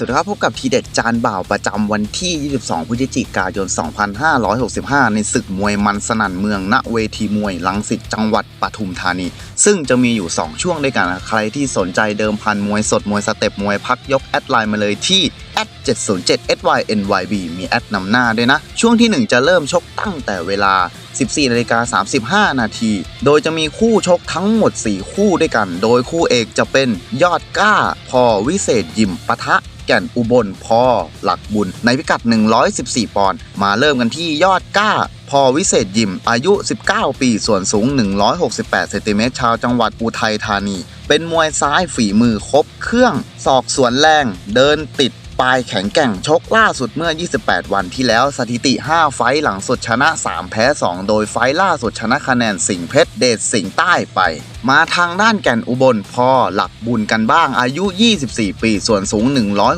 สวัสดีครับพบกับทีเด็ดจานบ่าวประจำวันที่ 22 พฤศจิกายน 2565 ในศึกมวยมันสนั่นเมือง ณ เวทีมวยลังสิตจังหวัดปทุมธานี ซึ่งจะมีอยู่ 2 ช่วงด้วยกันนะใครที่สนใจเดิมพันมวยสดมวยสเต็ปมวยพักยกแอดไลน์มาเลยที่ 707 synyb มีแอดนำหน้าด้วยนะ ช่วงที่ 1 จะเริ่มชกตั้งแต่เวลา 14นาฬิกา35 นาที โดยจะมีคู่ชกทั้งหมด 4 คู่ด้วยกัน โดยคู่เอกจะเป็นยอดก้า พอวิเศษยิมปะทะแก่นอุบลพอหลักบุญ ในพิกัด 114 ปอนด์มาเริ่มกันที่ยอดก้า พอวิเศษยิม อายุ 19 ปี ส่วนสูง 168 เซนติเมตร ชาวจังหวัดอุทัยธานี เป็นมวยซ้ายฝีมือครบเครื่อง ศอกสวนแรง เดินติด ปลายแข็งแกร่งชกล่าสุดเมื่อ 28 วันที่แล้วสถิติ 5 ไฟต์หลังสุดชนะ 3 แพ้ 2 โดยไฟต์ล่าสุดชนะคะแนนสิงเพชรเดชสิงใต้ไป มาทางด้านแก่นอุบลพอหลักบุญกันบ้างอายุ 24 ปี ส่วนสูง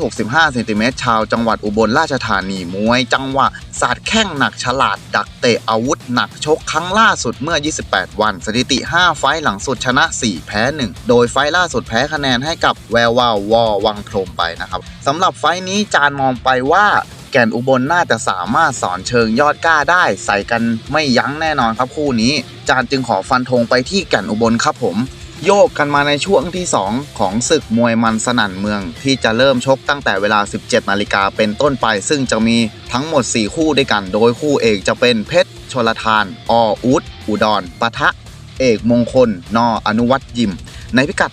165เซนติเมตรชาวจังหวัดอุบลราชธานีมวย จังหวะสาดแข้งหนักฉลาด ดักเตะอาวุธหนักชกครั้งล่าสุดเมื่อ 28 วัน สถิติ 5 ไฟต์หลังสุดชนะ 4 แพ้ 1 โดยไฟต์ล่าสุดแพ้คะแนนให้กับแวววาววอวังพรมไปนะครับสำหรับไฟต์นี้จานมองไปว่าแก่นอุบลน่าจะสามารถสอนเชิงยอดกล้าได้ ใส่กันไม่ยั้งแน่นอนครับคู่นี้ จานจึงขอฟันธงไปที่แก่นอุบลครับผมโยกกันมาในช่วงที่ 2 ของศึกมวยมันสนั่นเมือง ที่จะเริ่มชกตั้งแต่เวลา 17 นาฬิกาเป็นต้นไป ซึ่งจะมีทั้งหมด 4 คู่ด้วยกัน โดยคู่เอกจะเป็นเพชรชลทาน ออุดอุดรปะทะ เอกมงคล นออนุวัตยิม ในพิกัด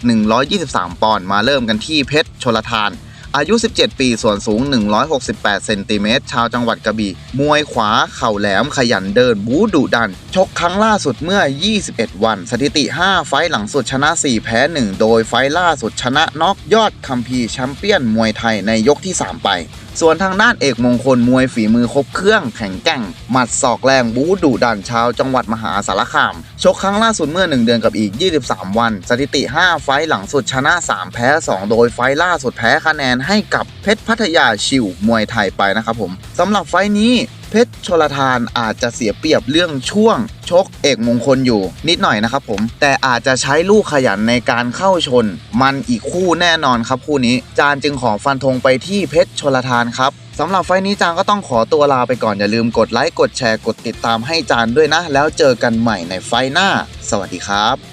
123 ปอนด์มาเริ่มกันที่เพชรชลทาน อายุ 17 ปี ส่วนสูง 168 เซนติเมตร ชาวจังหวัดกระบี่ มวยขวา เข่าแหลม ขยันเดิน บูดุดัน ชกครั้งล่าสุดเมื่อ 21 วัน สถิติ 5 ไฟต์หลังสุดชนะ 4 แพ้ 1 โดยไฟต์ล่าสุดชนะน็อกยอดคัมพีแชมเปี้ยนมวยไทยในยกที่ 3 ไปส่วนทางด้านเอกมงคลมวยฝีมือครบเครื่องแข็งแกร่ง หมัดศอกแรงบูดุดันชาวจังหวัดมหาสารคาม ชกครั้งล่าสุดเมื่อ 1 เดือนกับอีก 23 วัน สถิติ 5 ไฟต์หลังสุดชนะ 3 แพ้ 2 โดยไฟต์ล่าสุดแพ้คะแนนให้กับเพชรพัทยาชิวมวยไทยไปนะครับผมสำหรับไฟนี้เพชรชลทานอาจจะเสียเปรียบเรื่องช่วง ชกเอกมงคลอยู่นิดหน่อยนะครับผม แต่อาจจะใช้ลูกขยันในการเข้าชน มันอีกคู่แน่นอนครับคู่นี้ จานจึงขอฟันธงไปที่เพชรชลทานครับสำหรับไฟนี้จานก็ต้องขอตัวลาไปก่อนอย่าลืมกดไลค์กดแชร์กดติดตามให้จานด้วยนะ แล้วเจอกันใหม่ในไฟหน้า สวัสดีครับ